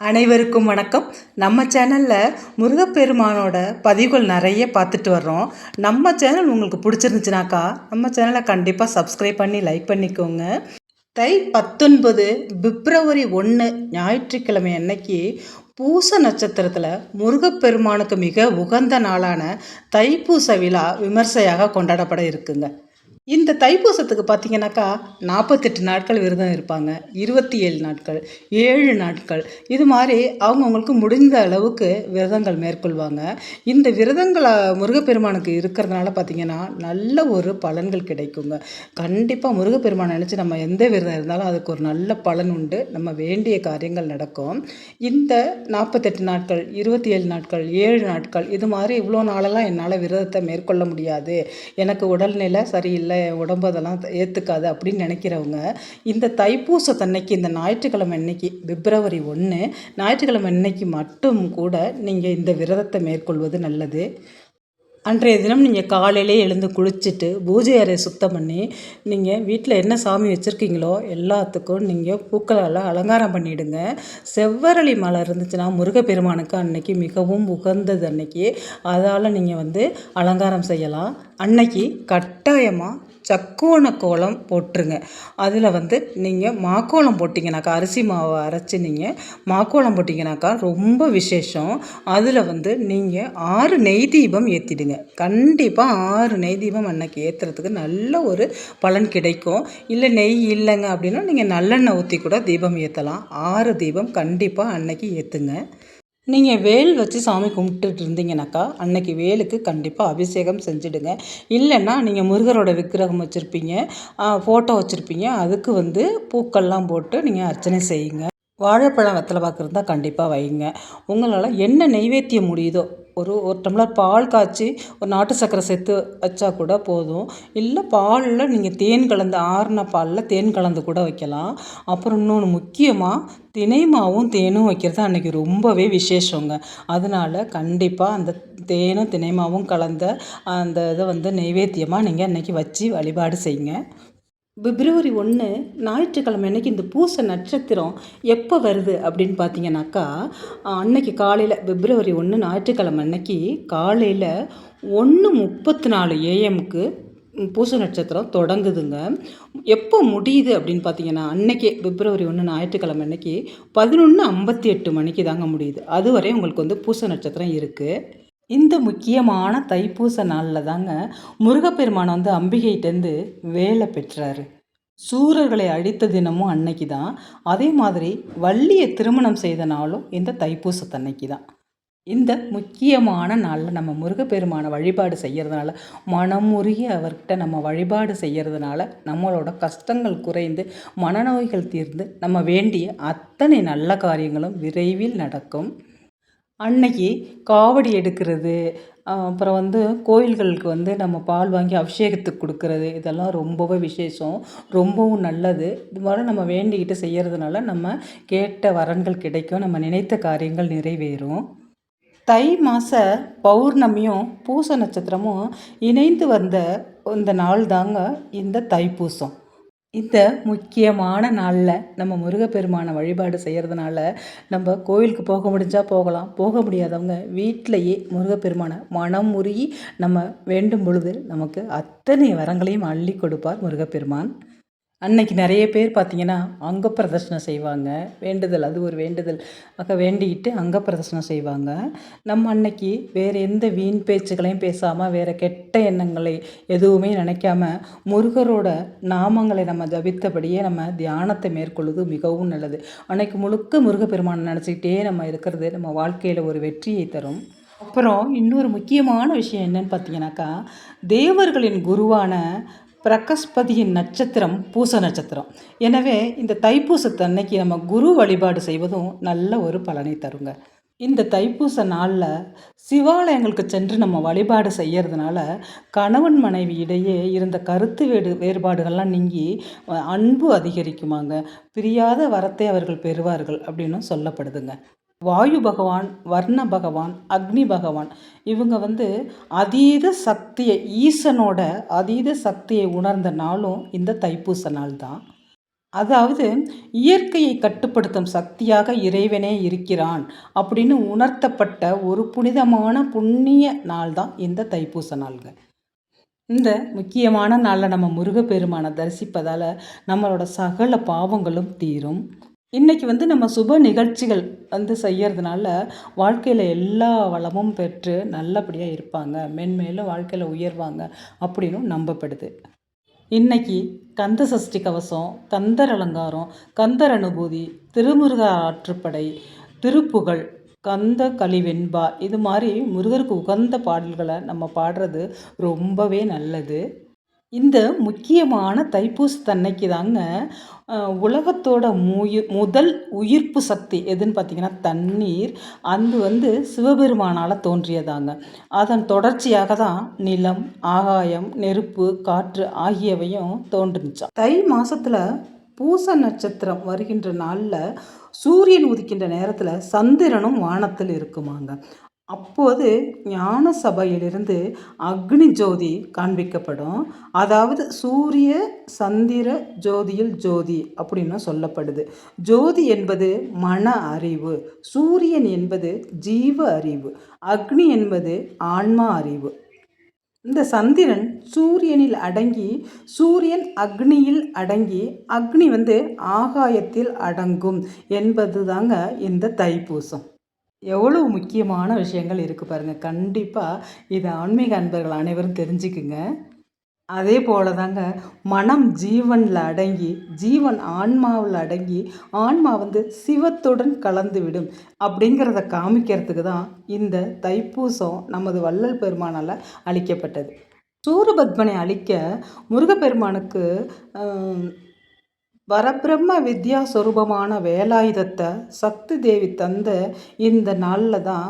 அனைவருக்கும் வணக்கம். நம்ம சேனலில் முருகப்பெருமானோட பதிவுகள் நிறைய பார்த்துட்டு வர்றோம். நம்ம சேனல் உங்களுக்கு பிடிச்சிருந்துச்சுனாக்கா நம்ம சேனலை கண்டிப்பாக சப்ஸ்கிரைப் பண்ணி லைக் பண்ணிக்கோங்க. தை பத்தொன்பது பிப்ரவரி ஒன்று ஞாயிற்றுக்கிழமை அன்னைக்கு பூச நட்சத்திரத்தில் முருகப்பெருமானுக்கு மிக உகந்த நாளான தைப்பூச விழா விமர்சையாக கொண்டாடப்பட இருக்குங்க. இந்த தைப்பூசத்துக்கு பார்த்தீங்கன்னாக்கா நாற்பத்தெட்டு நாட்கள் விரதம் இருப்பாங்க. இருபத்தி ஏழு நாட்கள் ஏழு நாட்கள். இது மாதிரி அவங்கவுங்களுக்கு முடிந்த அளவுக்கு விரதங்கள் மேற்கொள்வாங்க. இந்த விரதங்களை முருகப்பெருமானுக்கு இருக்கிறதுனால பார்த்தீங்கன்னா நல்ல ஒரு பலன்கள் கிடைக்குங்க. கண்டிப்பாக முருகப்பெருமானை நினச்சி நம்ம எந்த விரதம் இருந்தாலும் அதுக்கு ஒரு நல்ல பலன் உண்டு. நம்ம வேண்டிய காரியங்கள் நடக்கும். இந்த நாற்பத்தெட்டு நாட்கள் இருபத்தி ஏழு நாட்கள் ஏழு நாட்கள் இது மாதிரி இவ்வளோ நாளெல்லாம் என்னால் விரதத்தை மேற்கொள்ள முடியாது. எனக்கு உடல்நிலை சரியில்லை. உடம்பு அதெல்லாம் ஏற்றுக்காது அப்படின்னு நினைக்கிறவங்க இந்த தைப்பூசத்தன்னைக்கு இந்த ஞாயிற்றுக்கிழமை அன்னைக்கு பிப்ரவரி ஒன்று ஞாயிற்றுக்கிழமை அன்னைக்கு மட்டும் கூட நீங்கள் இந்த விரதத்தை மேற்கொள்வது நல்லது. அன்றைய தினம் நீங்கள் காலையிலே எழுந்து குளிச்சுட்டு பூஜை அறை சுத்தம் பண்ணி நீங்கள் வீட்டில் என்ன சாமி வச்சுருக்கீங்களோ எல்லாத்துக்கும் நீங்கள் பூக்களால் அலங்காரம் பண்ணிவிடுங்க செவ்வரளி மலை இருந்துச்சுன்னா முருகப்பெருமானுக்கு அன்னைக்கு மிகவும் உகந்தது அன்னைக்கு. அதால் நீங்கள் வந்து அலங்காரம் செய்யலாம். அன்னைக்கு கட்டாயமாக சக்கோண கோலம் போட்டுருங்க. அதில் வந்து நீங்கள் மாக்கோளம் போட்டிங்கனாக்கா அரிசி மாவை அரைச்சி நீங்கள் மாக்கோளம் போட்டிங்கனாக்கா ரொம்ப விசேஷம். அதில் வந்து நீங்கள் ஆறு நெய் தீபம் ஏற்றிடுங்க கண்டிப்பாக ஆறு நெய் தீபம் அன்னைக்கு ஏற்றுறதுக்கு நல்ல ஒரு பலன் கிடைக்கும். இல்லை நெய் இல்லைங்க அப்படின்னா நீங்கள் நல்லெண்ணெய் ஊற்றி கூட தீபம் ஏற்றலாம் ஆறு தீபம் கண்டிப்பாக அன்னைக்கு ஏற்றுங்க நீங்கள் வேல் வச்சு சாமி கும்பிட்டுட்டு இருந்தீங்கனாக்கா அன்னைக்கு வேலுக்கு கண்டிப்பாக அபிஷேகம் செஞ்சுடுங்க. இல்லைன்னா நீங்கள் முருகரோட விக்கிரகம் வச்சுருப்பீங்க ஃபோட்டோ வச்சுருப்பீங்க அதுக்கு வந்து பூக்கள்லாம் போட்டு நீங்கள் அர்ச்சனை செய்யுங்க. வாழைப்பழம் வெத்தலை பாக்கு இருந்தால் கண்டிப்பாக வைங்க உங்களால் என்ன நைவேத்தியம் முடியுதோ ஒரு ஒரு டம்ளர் பால் காய்ச்சி ஒரு நாட்டு சர்க்கரை சேர்த்து வச்சா கூட போதும். இல்லை பாலில் நீங்கள் தேன் கலந்து ஆறின பாலில் தேன் கலந்து கூட வைக்கலாம். அப்புறம் இன்னொன்று முக்கியமாக தினை மாவும் தேனும் வைக்கிறது அன்றைக்கி ரொம்பவே விசேஷங்க. அதனால் கண்டிப்பாக அந்த தேனும் தினை மாவும் கலந்த அந்த இதை வந்து நைவேத்தியமாக நீங்கள் அன்றைக்கி வச்சு வழிபாடு செய்யுங்க. பிப்ரவரி ஒன்று ஞாயிற்றுக்கிழமை அன்னைக்கு இந்த பூச நட்சத்திரம் எப்போ வருது அப்படின்னு பார்த்தீங்கன்னாக்கா அன்னைக்கு காலையில் பிப்ரவரி ஒன்று ஞாயிற்றுக்கிழமை அன்னைக்கு காலையில் ஒன்று முப்பத்தி நாலு ஏஎம்க்கு பூச நட்சத்திரம் தொடங்குதுங்க. எப்போ முடியுது அப்படின்னு பார்த்தீங்கன்னா அன்னைக்கே பிப்ரவரி ஒன்று ஞாயிற்றுக்கிழமை அன்னைக்கு பதினொன்று ஐம்பத்தி எட்டு மணிக்கு தாங்க முடியுது. அதுவரை உங்களுக்கு வந்து பூச நட்சத்திரம் இருக்குது இந்த முக்கியமான தைப்பூச நாளில் தாங்க முருகப்பெருமான் வந்து அம்பிகைட்டேருந்து வேலை பெற்றார். சூரர்களை அழித்த தினமும் அன்னைக்கு தான். அதே மாதிரி வள்ளியை திருமணம் செய்த நாளும் இந்த தைப்பூசத்தன்னைக்கு தான். இந்த முக்கியமான நாளில் நம்ம முருகப்பெருமானை வழிபாடு செய்கிறதுனால மனமுருகி அவர்கிட்ட நம்ம வழிபாடு செய்கிறதுனால நம்மளோட கஷ்டங்கள் குறைந்து மனநோய்கள் தீர்ந்து நம்ம வேண்டிய அத்தனை நல்ல காரியங்களும் விரைவில் நடக்கும். அன்னைக்கு காவடி எடுக்கிறது அப்புறம் வந்து கோயில்களுக்கு வந்து நம்ம பால் வாங்கி அபிஷேகத்துக்கு கொடுக்கறது இதெல்லாம் ரொம்பவே விசேஷம் ரொம்பவும் நல்லது. இது மாதிரி நம்ம வேண்டிக்கிட்டு செய்கிறதுனால நம்ம கேட்ட வரன்கள் கிடைக்கும் நம்ம நினைத்த காரியங்கள் நிறைவேறும். தை மாத பௌர்ணமியும் பூச நட்சத்திரமும் இணைந்து வந்த இந்த நாள் தாங்க இந்த தைப்பூசம். இந்த முக்கியமான நாளில் நம்ம முருகப்பெருமானை வழிபாடு செய்கிறதுனால நம்ம கோயிலுக்கு போக முடிஞ்சால் போகலாம். போக முடியாதவங்க வீட்டிலையே முருகப்பெருமானை மனம் முருகி நம்ம வேண்டும் பொழுது நமக்கு அத்தனை வரங்களையும் அள்ளி கொடுப்பார் முருகப்பெருமான். அன்னைக்கு நிறைய பேர் பார்த்திங்கன்னா அங்க பிரதர்ஷனம் செய்வாங்க. வேண்டுதல் அது ஒரு வேண்டுதல். ஆக வேண்டிக்கிட்டு அங்க பிரதர்ஷனம் செய்வாங்க. நம்ம அன்னைக்கு வேறு எந்த வீண் பேச்சுகளையும் பேசாமல் வேறு கெட்ட எண்ணங்களை எதுவுமே நினைக்காம முருகரோட நாமங்களை நம்ம ஜபித்தபடியே நம்ம தியானத்தை மேற்கொள்வது மிகவும் நல்லது. அன்னைக்கு முழுக்க முருகப்பெருமானை நினச்சிக்கிட்டே நம்ம இருக்கிறது நம்ம வாழ்க்கையில் ஒரு வெற்றியை தரும். அப்புறம் இன்னொரு முக்கியமான விஷயம் என்னன்னு பார்த்தீங்கன்னாக்கா தேவர்களின் குருவான பிரகஸ்பதியின் நட்சத்திரம் பூச நட்சத்திரம். எனவே இந்த தைப்பூசத்தை அன்னைக்கு நம்ம குரு வழிபாடு செய்வதும் நல்ல ஒரு பலனை தருங்க. இந்த தைப்பூச நாளில் சிவாலயங்களுக்கு சென்று நம்ம வழிபாடு செய்கிறதுனால கணவன் மனைவி இடையே இருந்த கருத்து வேடு வேறுபாடுகள்லாம் நீங்கி அன்பு அதிகரிக்குமாங்க. பிரியாத வரத்தை அவர்கள் பெறுவார்கள் அப்படின்னு சொல்லப்படுதுங்க. வாயு பகவான் வர்ண பகவான் அக்னி பகவான். இவங்க வந்து அதீத சக்தியை ஈசனோட அதீத சக்தியை உணர்ந்த நாளும் இந்த தைப்பூச நாள் தான் அதாவது இயற்கையை கட்டுப்படுத்தும் சக்தியாக இறைவனே இருக்கிறான் அப்படின்னு உணர்த்தப்பட்ட ஒரு புனிதமான புண்ணிய நாள் தான் இந்த தைப்பூச நாள்கள். இந்த முக்கியமான நாளில் நம்ம முருகப்பெருமானை தரிசிப்பதால் நம்மளோட சகல பாவங்களும் தீரும். இன்றைக்கி வந்து நம்ம சுப நிகழ்ச்சிகள் வந்து செய்யறதுனால வாழ்க்கையில் எல்லா வளமும் பெற்று நல்லபடியாக இருப்பாங்க. மென்மேலும் வாழ்க்கையில் உயர்வாங்க அப்படின்னும் நம்பப்படுது. இன்னைக்கு கந்த சஷ்டி கவசம் கந்தர் அலங்காரம் கந்தர் அனுபூதி திருமுருக ஆற்றுப்படை திருப்புகழ் கந்த கலிவெண்பா இது மாதிரி முருகருக்கு உகந்த பாடல்களை நம்ம பாடுறது ரொம்பவே நல்லது. இந்த முக்கியமான தைப்பூசத்தன்னைக்கு தாங்க உலகத்தோட முயு முதல் உயிர்ப்பு சக்தி எதுன்னு பார்த்திங்கன்னா தண்ணீர். அது வந்து சிவபெருமானால் தோன்றியதாங்க. அதன் தொடர்ச்சியாக தான் நிலம் ஆகாயம் நெருப்பு காற்று ஆகியவையும் தோன்றுச்சான் தை மாதத்தில் பூச நட்சத்திரம் வருகின்ற நாளில் சூரியன் உதிக்கின்ற நேரத்தில் சந்திரனும் வானத்தில் இருக்குமாங்க. அப்போது ஞான சபையிலிருந்து அக்னி ஜோதி காண்பிக்கப்படும். அதாவது சூரிய சந்திர ஜோதியில் ஜோதி அப்படின்னு சொல்லப்படுது. ஜோதி என்பது மன அறிவு சூரியன் என்பது ஜீவ அறிவு அக்னி என்பது ஆன்மா அறிவு. இந்த சந்திரன் சூரியனில் அடங்கி சூரியன் அக்னியில் அடங்கி அக்னி வந்து ஆகாயத்தில் அடங்கும் என்பது தாங்க இந்த தைப்பூசம். எவ்வளோ முக்கியமான விஷயங்கள் இருக்குது பாருங்கள் கண்டிப்பாக இதை ஆன்மீக அன்பர்கள் அனைவரும் தெரிஞ்சுக்குங்க. அதே போல தாங்க மனம் ஜீவனில் அடங்கி ஜீவன் ஆன்மாவில் அடங்கி ஆன்மா வந்து சிவத்துடன் கலந்து விடும் அப்படிங்கிறத காமிக்கிறதுக்கு தான் இந்த தைப்பூசம் நமது வள்ளல் பெருமானால் அளிக்கப்பட்டது. சூரபத்மனை அழிக்க முருகப்பெருமானுக்கு வரபிரம்ம வித்யா சொரூபமான வேலாயுதத்தை சக்தி தேவி தந்த இந்த நாளில் தான்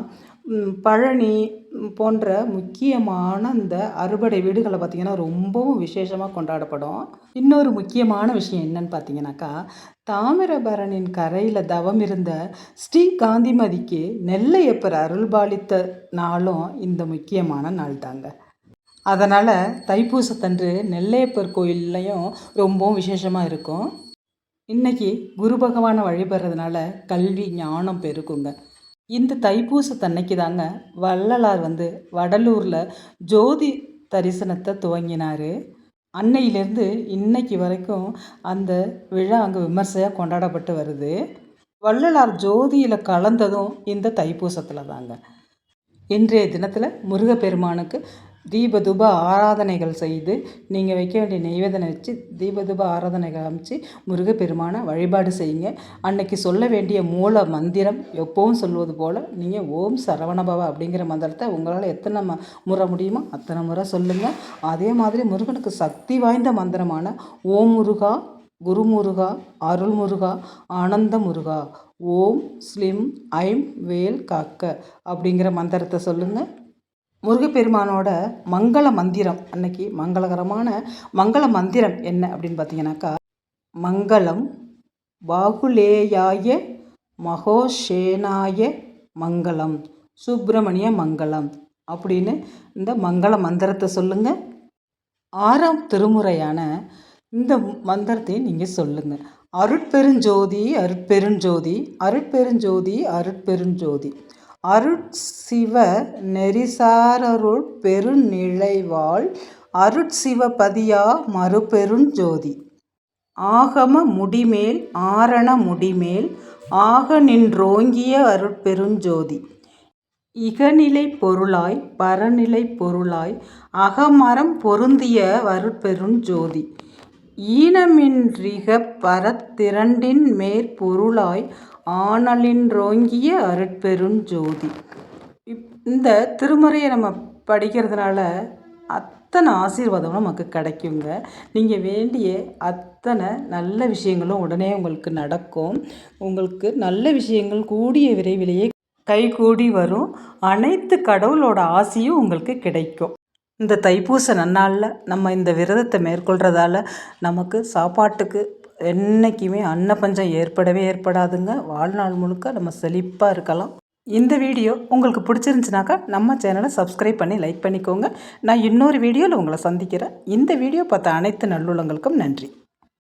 பழனி போன்ற முக்கியமான இந்த அறுபடை வீடுகளை பார்த்திங்கன்னா ரொம்பவும் விசேஷமாக கொண்டாடப்படும். இன்னொரு முக்கியமான விஷயம் என்னன்னு பார்த்தீங்கன்னாக்கா தாமிரபரணின் கரையில் தவம் இருந்த ஸ்ரீ காந்திமதிக்கு நெல்லையப்பர் அருள்பாலித்த நாளும் இந்த முக்கியமான நாள் தாங்க. அதனால் தைப்பூசத்தன்று நெல்லையப்பர் கோயில்லையும் ரொம்பவும் விசேஷமாக இருக்கும். இன்றைக்கி குரு பகவானை வழிபடுறதுனால கல்வி ஞானம் பெருக்குங்க. இந்த தைப்பூசத்தன்னைக்கு தாங்க வள்ளலார் வந்து வடலூரில் ஜோதி தரிசனத்தை துவங்கினார். அன்னையிலேருந்து இன்னைக்கு வரைக்கும் அந்த விழா அங்கே விமர்சையாக கொண்டாடப்பட்டு வருது. வள்ளலார் ஜோதியில் கலந்ததும் இந்த தைப்பூசத்தில் தாங்க. இன்றைய தினத்தில் முருகப்பெருமானுக்கு தீபதுப ஆராதனைகள் செய்து நீங்கள் வைக்க வேண்டிய நெய்வேதனை வச்சு தீபதுப ஆராதனைகள் அமைச்சு முருகப்பெருமானை வழிபாடு செய்யுங்க. அன்னைக்கு சொல்ல வேண்டிய மூல மந்திரம் எப்பவும் சொல்வது போல் நீங்கள் ஓம் சரவணபவ அப்படிங்கிற மந்திரத்தை உங்களால் எத்தனை ம முறை முடியுமோ அத்தனை முறை சொல்லுங்கள் அதே மாதிரி முருகனுக்கு சக்தி வாய்ந்த மந்திரமான ஓம் முருகா குருமுருகா அருள்முருகா ஆனந்த முருகா ஓம் ஸ்லிம் ஐம் வேல் காக்க அப்படிங்கிற மந்திரத்தை சொல்லுங்கள் முருகப்பெருமானோட மங்கள மந்திரம். அன்னைக்கு மங்களகரமான மங்கள மந்திரம் என்ன அப்படின்னு பார்த்தீங்கன்னாக்கா மங்களம் பாகுலேயாய மகோஷேனாய மங்களம் சுப்பிரமணிய மங்களம் அப்படின்னு இந்த மங்கள மந்திரத்தை சொல்லுங்கள் ஆறாம் திருமுறையான இந்த மந்திரத்தை நீங்கள் சொல்லுங்கள் அருட்பெருஞ்சோதி அருட்பெருஞ்சோதி அருட்பெருஞ்சோதி அருட்பெருஞ்சோதி அருட்சிவ நெறிசாரருள் பெருநிலைவாழ் அருட்சிவபதியா மறுபெருஞ்சோதி ஆகம முடிமேல் ஆரண முடிமேல் ஆக நின்றோங்கிய அருட்பெருஞ்சோதி இகநிலை பொருளாய் பரநிலை பொருளாய் அகமரம் பொருந்திய அருட்பெருஞ்சோதி ஈனமின்றிக பரத்திரண்டின் மேற்பொருளாய் ஆனலின்றோங்கிய அருட்பெருஞ்சோதி இந்த திருமுறையை நம்ம படிக்கிறதுனால அத்தனை ஆசீர்வாதமும் நமக்கு கிடைக்குங்க. நீங்கள் வேண்டிய அத்தனை நல்ல விஷயங்களும் உடனே உங்களுக்கு நடக்கும். உங்களுக்கு நல்ல விஷயங்கள் கூடிய விரைவிலேயே கைகூடி வரும். அனைத்து கடவுளோட ஆசையும் உங்களுக்கு கிடைக்கும். இந்த தைப்பூச நன்னாளில் நம்ம இந்த விரதத்தை மேற்கொள்கிறதால நமக்கு சாப்பாட்டுக்கு என்றைக்குமே அன்னப்பஞ்சம் ஏற்படவே ஏற்படாதுங்க. வாழ்நாள் முழுக்க நம்ம செழிப்பாக இருக்கலாம். இந்த வீடியோ உங்களுக்கு பிடிச்சிருந்துச்சுனாக்கா நம்ம சேனலை சப்ஸ்கிரைப் பண்ணி லைக் பண்ணிக்கோங்க. நான் இன்னொரு வீடியோவில் உங்களை சந்திக்கிறேன். இந்த வீடியோ பார்த்த அனைத்து நல்லுள்ளங்களுக்கும் நன்றி.